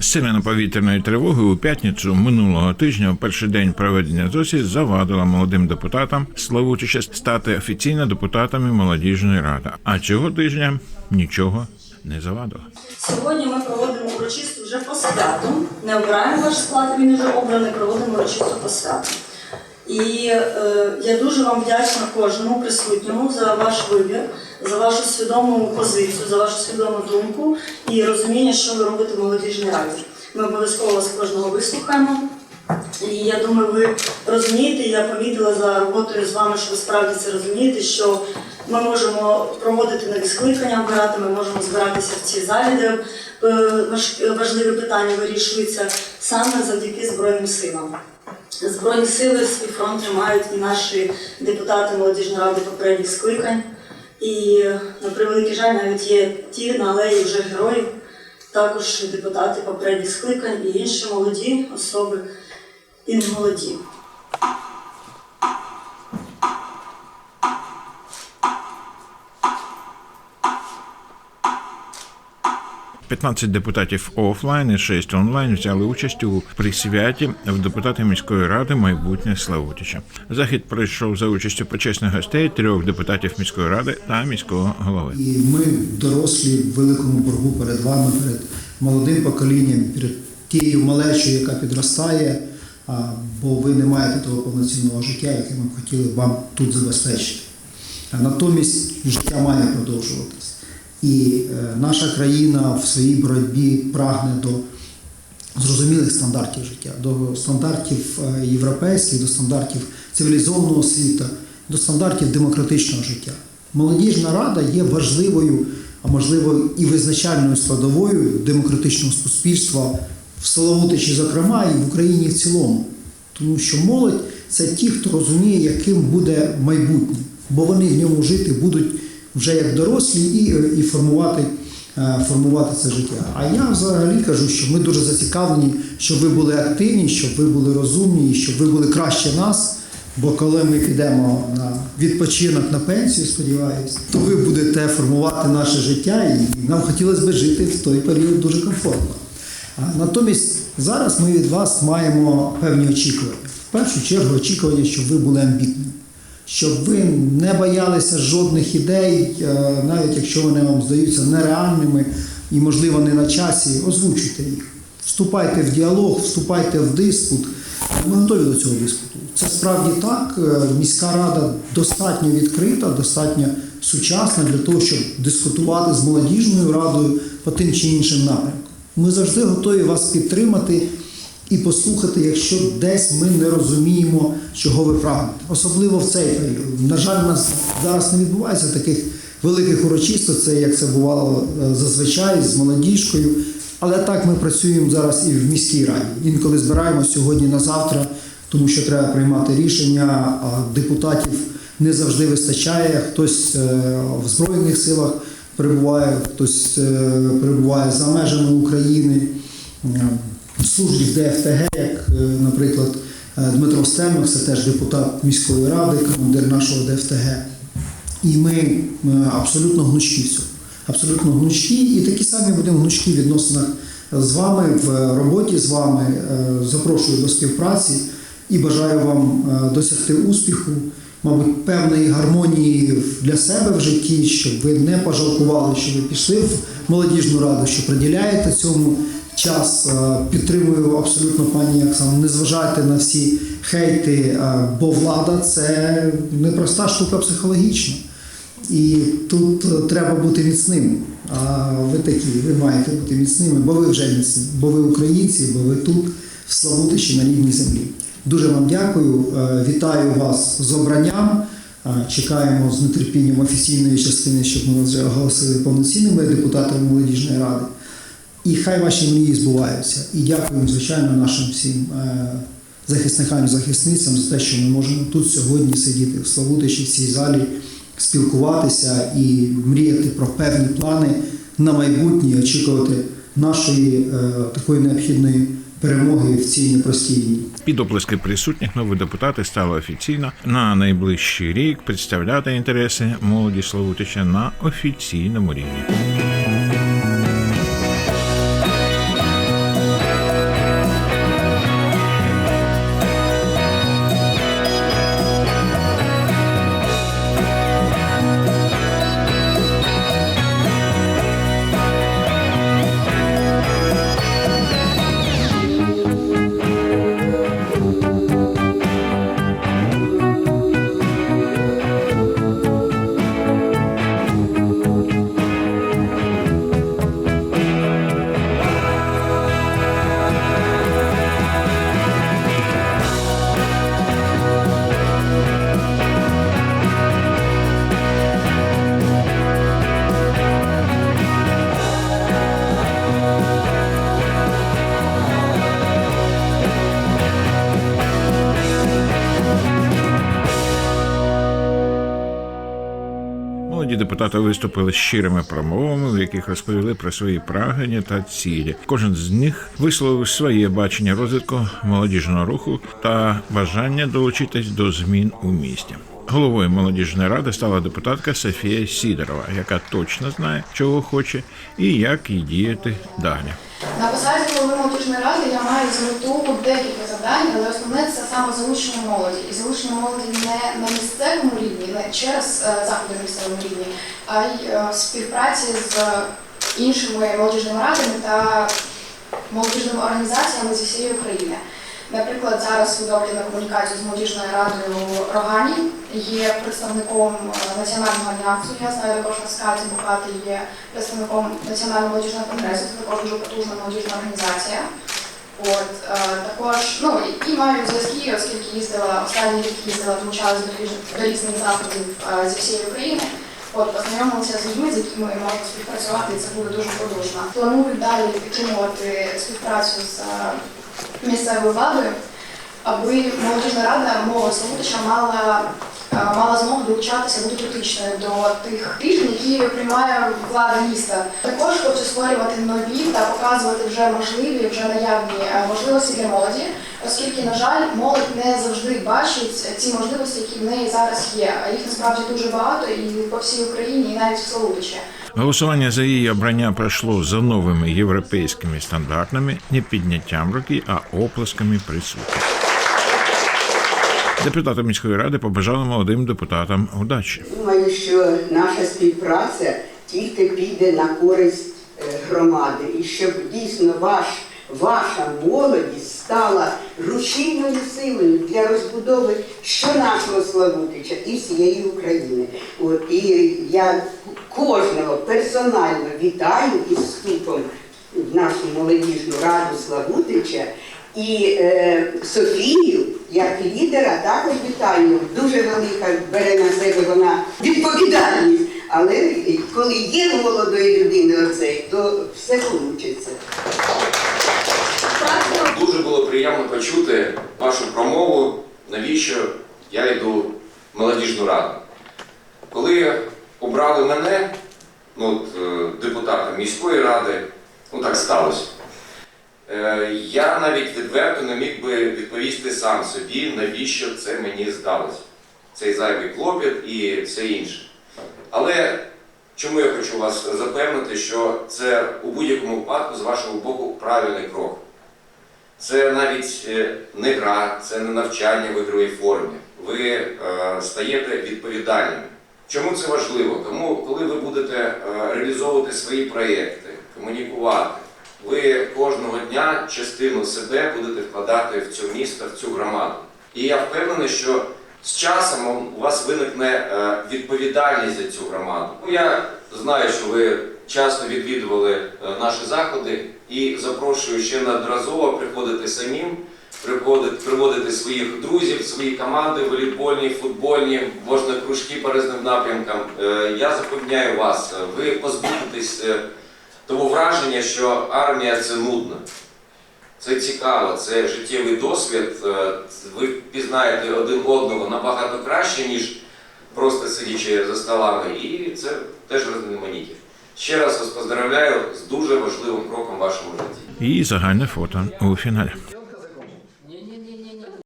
Сирена повітряної тривоги у п'ятницю минулого тижня, у перший день проведення ЗОСі, завадила молодим депутатам Славутича стати офіційно депутатами молодіжної ради. А цього тижня нічого не завадило. Сьогодні ми проводимо урочисту вже по святу. Не обираємо ваш склад, він вже обраний, проводимо урочисту по святу. І е, я дуже вам вдячна кожному присутньому за ваш вибір, за вашу свідому позицію, за вашу свідому думку і розуміння, що ви робите в молодіжній раді. Ми обов'язково вас кожного вислухаємо. І я думаю, ви розумієте, я помітила за роботою з вами, що ви справді це розумієте, що ми можемо проводити нові скликання, обирати, ми можемо збиратися в цій залі, де е, важливі питання вирішуються саме завдяки Збройним силам. Збройні сили свій фронт тримають і наші депутати молодіжної ради попередніх скликань. І на превеликий жаль, навіть є ті на алеї вже героїв, також депутати попередніх скликань і інші молоді особи і не 15 депутатів офлайн і 6 онлайн взяли участь у присвяті в депутати міської ради майбутнє Славутича. Захід пройшов за участю почесних гостей трьох депутатів міської ради та міського голови. І ми дорослі в великому боргу перед вами, перед молодим поколінням, перед тією малечою, яка підростає, бо ви не маєте того повноцінного життя, яке ми б хотіли вам тут забезпечити. А натомість життя має продовжуватись. І е, наша країна в своїй боротьбі прагне до зрозумілих стандартів життя, до стандартів е, європейських, до стандартів цивілізованого світу, до стандартів демократичного життя. Молодіжна рада є важливою, а можливо і визначальною складовою демократичного суспільства в Соловутичі, зокрема, і в Україні в цілому. Тому що молодь це ті, хто розуміє, яким буде майбутнє, бо вони в ньому жити будуть вже як дорослі і, і формувати, е, формувати це життя. А я взагалі кажу, що ми дуже зацікавлені, щоб ви були активні, щоб ви були розумні, щоб ви були краще нас. Бо коли ми підемо на відпочинок на пенсію, сподіваюся, то ви будете формувати наше життя, і нам хотілося б жити в той період дуже комфортно. Натомість зараз ми від вас маємо певні очікування. В першу чергу очікування, щоб ви були амбітними, щоб ви не боялися жодних ідей, е, навіть якщо вони вам здаються нереальними і, можливо, не на часі, озвучуйте їх. Вступайте в діалог, вступайте в диспут. Ми готові до цього диспуту. Це справді так. Е, Міська рада достатньо відкрита, достатньо сучасна для того, щоб дискутувати з молодіжною радою по тим чи іншим напрямкам. Ми завжди готові вас підтримати і послухати, якщо десь ми не розуміємо, чого ви прагнете. Особливо в цей період. На жаль, у нас зараз не відбувається таких великих урочистостей, як це бувало е, зазвичай з молодіжкою. Але так ми працюємо зараз і в міській раді. Інколи збираємо сьогодні на завтра, тому що треба приймати рішення, а депутатів не завжди вистачає. Хтось е, в Збройних силах перебуває, хтось е, перебуває за межами України, е, служить в ДФТГ, як, е, наприклад, е, Дмитро Стемик, це теж депутат міської ради, командир нашого ДФТГ. І ми е, абсолютно гнучкі в цьому. Абсолютно гнучкі, і такі самі будемо гнучкі в відносинах з вами, в роботі з вами. Запрошую до співпраці і бажаю вам досягти успіху, мабуть, певної гармонії для себе в житті, щоб ви не пожалкували, що ви пішли в молодіжну раду, що приділяєте цьому час. Е, Підтримую абсолютно пані Оксану. Не зважайте на всі хейти, е, бо влада це непроста штука психологічна. І тут е, треба бути міцним. А ви такі, ви маєте бути міцними, бо ви вже міцні, бо ви українці, бо ви тут, в Славутичі на рідній землі. Дуже вам дякую. Вітаю вас з обранням. Чекаємо з нетерпінням офіційної частини, щоб ми вас вже оголосили повноцінними депутатами молодіжної ради. І хай ваші мрії збуваються. І дякуємо, звичайно, нашим всім е, захисникам і захисницям за те, що ми можемо тут сьогодні сидіти в Славутичі, в цій залі, спілкуватися і мріяти про певні плани на майбутнє, очікувати нашої е, такої необхідної перемоги в цій непростій. Під оплески присутніх нові депутати стали офіційно на найближчий рік представляти інтереси молоді Славутича на офіційному рівні. Депутати виступили з щирими промовами, в яких розповіли про свої прагнення та цілі. Кожен з них висловив своє бачення розвитку молодіжного руху та бажання долучитись до змін у місті. Головою молодіжної ради стала депутатка Софія Сідорова, яка точно знає, чого хоче і як їй діяти далі. Голови молодіжної ради я маю за мету декілька завдань, але основне це саме залучення молоді. І залучення молоді не на місцевому рівні, не через е, заходи на місцевому рівні, а й е, в співпраці з іншими молодіжними радами та молодіжними організаціями зі всієї України. Наприклад, зараз веду на комунікацію з молодіжною радою Рогані, є представником е, національного альянсу. Я знаю також скаті Бухати є представником національного молодіжного конгресу. Це також дуже потужна молодіжна організація. От е, також ну і, маю зв'язки, оскільки їздила останній рік їздила, долучалась до, різних заходів е, зі всієї України. От познайомилася з людьми, з якими можна співпрацювати, і це буде дуже продовжено. Планую далі підтримувати співпрацю з місцевою владою, аби молодіжна рада мова Славутича мала, е, мала змогу долучатися, бути критичною до тих рішень, які приймає влада міста. Також хочу створювати нові та показувати вже можливі, вже наявні е, можливості для молоді, оскільки, на жаль, молодь не завжди бачить ці можливості, які в неї зараз є. А їх насправді дуже багато і по всій Україні, і навіть в Славутичі. Голосування за її обрання пройшло за новими європейськими стандартами, не підняттям руки, а оплесками присутніх. Депутати міської ради побажали молодим депутатам удачі. Думаю, що наша співпраця тільки піде на користь е, громади, і щоб дійсно ваш, ваша молодість стала рушійною силою для розбудови що нашого Славутича і всієї України. От і я кожного персонально вітаю із вступом в нашу молодіжну раду Славутича. І е, Софію, як лідера, також вітаю. Дуже велика бере на себе вона відповідальність. Але коли є молодої людини оцей, то все вийде. Дуже було приємно почути вашу промову, навіщо я йду в молодіжну раду. Коли обрали мене, ну, е, міської ради, ну так сталося. Е, Я навіть відверто не міг би відповісти сам собі, навіщо це мені здалося. Цей зайвий клопіт і все інше. Але чому я хочу вас запевнити, що це у будь-якому випадку з вашого боку правильний крок. Це навіть е, не гра, це не навчання в ігровій формі. Ви е, стаєте відповідальними. Чому це важливо? Тому, коли ви будете е, реалізовувати свої проєкти, комунікувати, ви кожного дня частину себе будете вкладати в цю місто, в цю громаду. І я впевнений, що з часом у вас виникне е, відповідальність за цю громаду. Ну, Я знаю, що ви часто відвідували е, наші заходи і запрошую ще неодноразово приходити самим, приводити своїх друзів, свої команди, волейбольні, футбольні, можна кружки по різним напрямкам. Е, Я запевняю вас, е, ви позбудетесь того враження, що армія це нудно. Це цікаво, це життєвий досвід. Ви пізнаєте один одного набагато краще, ніж просто сидячи за столами, і це теж різноманіття. Ще раз вас поздравляю з дуже важливим кроком в вашому житті. І загальне фото у фіналі.